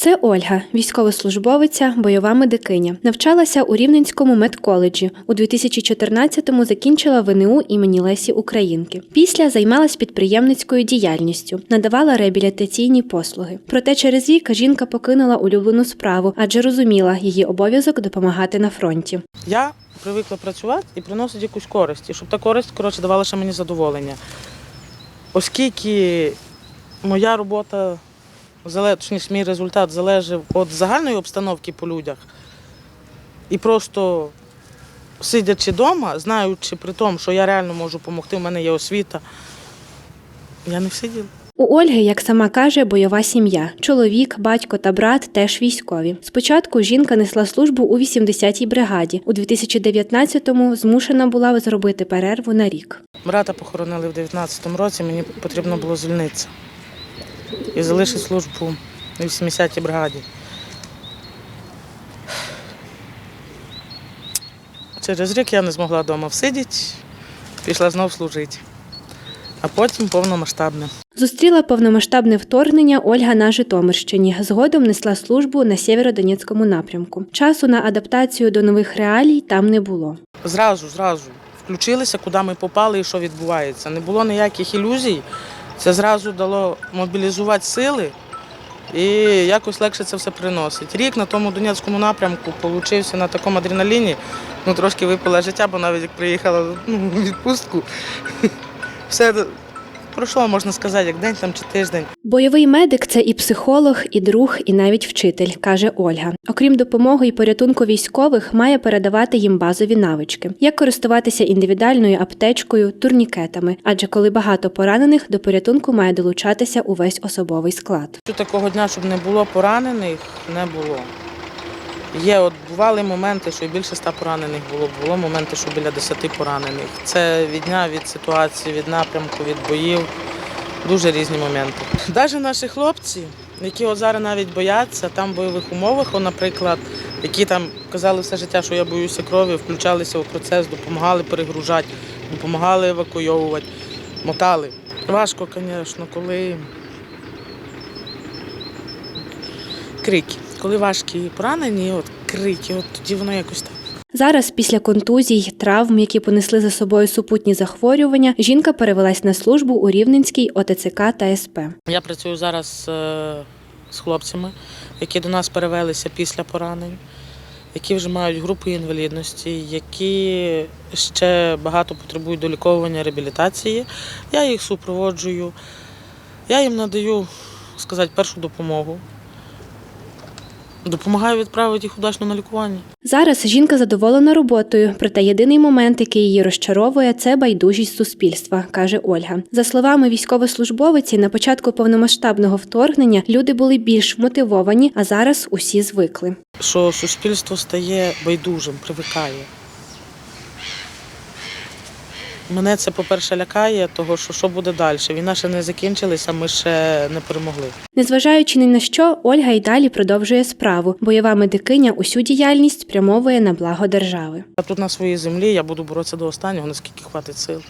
Це Ольга, військовослужбовиця, бойова медикиня. Навчалася у Рівненському медколеджі. У 2014-му закінчила ВНУ імені Лесі Українки. Після займалась підприємницькою діяльністю, надавала реабілітаційні послуги. Проте через рік жінка покинула улюблену справу, адже розуміла її обов'язок допомагати на фронті. Я привикла працювати і приносити якусь користь, і щоб та користь коротше, давала ще мені задоволення. Оскільки моя робота, точніше, мій результат залежав від загальної обстановки по людях, і просто сидячи вдома, знаючи при тому, що я реально можу допомогти, у мене є освіта, я не всиділа. У Ольги, як сама каже, бойова сім'я. Чоловік, батько та брат теж військові. Спочатку жінка несла службу у 80-й бригаді. У 2019-му змушена була зробити перерву на рік. Брата похоронили в 19-му році, мені потрібно було звільнитися. І залишити службу в 80-й бригаді. Через рік я не змогла вдома всидіти, пішла знов служити. А потім повномасштабне. Зустріла повномасштабне вторгнення Ольга на Житомирщині. Згодом несла службу на Сєвєродонецькому напрямку. Часу на адаптацію до нових реалій там не було. Зразу, зразу включилися, куди ми попали і що відбувається. Не було ніяких ілюзій. Це зразу дало мобілізувати сили і якось легше це все приносить. Рік на тому Донецькому напрямку получився на такому адреналіні. Ну, трошки випила життя, бо навіть як приїхала ну, відпустку, все пройшло, можна сказати, як день там чи тиждень. Бойовий медик це і психолог, і друг, і навіть вчитель, каже Ольга. Окрім допомоги і порятунку військових, має передавати їм базові навички, як користуватися індивідуальною аптечкою, турнікетами. Адже коли багато поранених, до порятунку має долучатися увесь особовий склад. Такого дня, щоб не було поранених, не було. Є, от бували моменти, що і більше ста поранених було, було моменти, що біля десяти поранених. Це від дня, від ситуації, від напрямку, від боїв. Дуже різні моменти. Навіть наші хлопці, які от зараз навіть бояться, там в бойових умовах, о, наприклад, які там казали все життя, що я боюся крові, включалися в процес, допомагали перегружати, допомагали евакуйовувати, мотали. Важко, звісно, коли крики. Коли важкі поранені, от крики, от тоді воно якось так. Зараз, після контузій, травм, які понесли за собою супутні захворювання, жінка перевелась на службу у Рівненській ОТЦК та СП. Я працюю зараз е, з хлопцями, які до нас перевелися після поранень, які вже мають групу інвалідності, які ще багато потребують доліковування реабілітації. Я їх супроводжую, я їм надаю сказати, першу допомогу. Допомагаю відправити їх удачно на лікування. Зараз жінка задоволена роботою, проте єдиний момент, який її розчаровує, це байдужість суспільства, каже Ольга. За словами військовослужбовиці, на початку повномасштабного вторгнення люди були більш мотивовані, а зараз усі звикли. що суспільство стає байдужим, привикає. Мене це, по-перше, лякає, того що що буде далі. Війна ще не закінчилася, ми ще не перемогли. Незважаючи ні на що, Ольга й далі продовжує справу. Бойова медикиня усю діяльність спрямовує на благо держави. Я тут на своїй землі, я буду боротися до останнього, наскільки хватить сил.